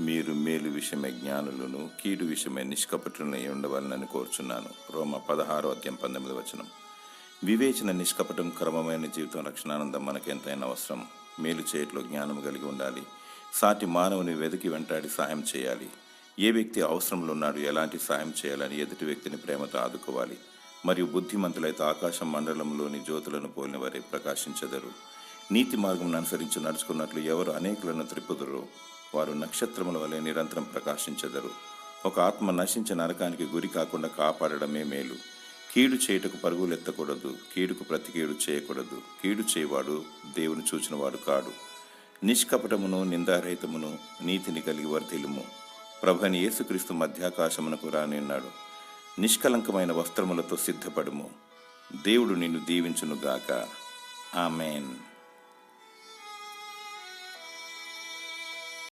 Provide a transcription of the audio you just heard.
మీరు మేలు విషయమే జ్ఞానులను కీడు విషయమే నిష్కపటులను ఉండవాలని కోరుచున్నాను. రోమ పదహారో అధ్యాయం పంతొమ్మిది వచనం. వివేచన నిష్కపటం క్రమమైన జీవితం రక్షణానందం మనకెంతైనా అవసరం. మేలు చేయట్లో జ్ఞానం కలిగి ఉండాలి. సాటి మానవుని వెతికి వెంటాడి సాయం చేయాలి. ఏ వ్యక్తి అవసరంలో ఉన్నాడు ఎలాంటి సాయం చేయాలని ఎదుటి వ్యక్తిని ప్రేమతో ఆదుకోవాలి. మరియు బుద్ధిమంతులైతే ఆకాశం మండలంలోని జ్యోతులను పోలిన వారే ప్రకాశించెదరు. నీతి మార్గం అనుసరించి నడుచుకున్నట్లు ఎవరు అనేకులను త్రిప్పుదురో. వారు నక్షత్రముల వలె నిరంతరం ప్రకాశించెదరు. ఒక ఆత్మ నశించే నరకానికి గురి కాకుండా కాపాడడమే మేలు. కీడు చేయుటకు పరుగులెత్తకూడదు కీడుకు ప్రతి కీడు చేయకూడదు. కీడు చేయవాడు దేవుని చూచినవాడు కాడు. నిష్కపటమును నిందారహితమును నీతిని కలిగి వర్ధిల్లుము. ప్రభని యేసుక్రీస్తు మధ్యాకాశమునకు రానున్నాడు. నిష్కలంకమైన వస్త్రములతో సిద్ధపడుము. దేవుడు నిన్ను దీవించునుగాక. ఆమెన్.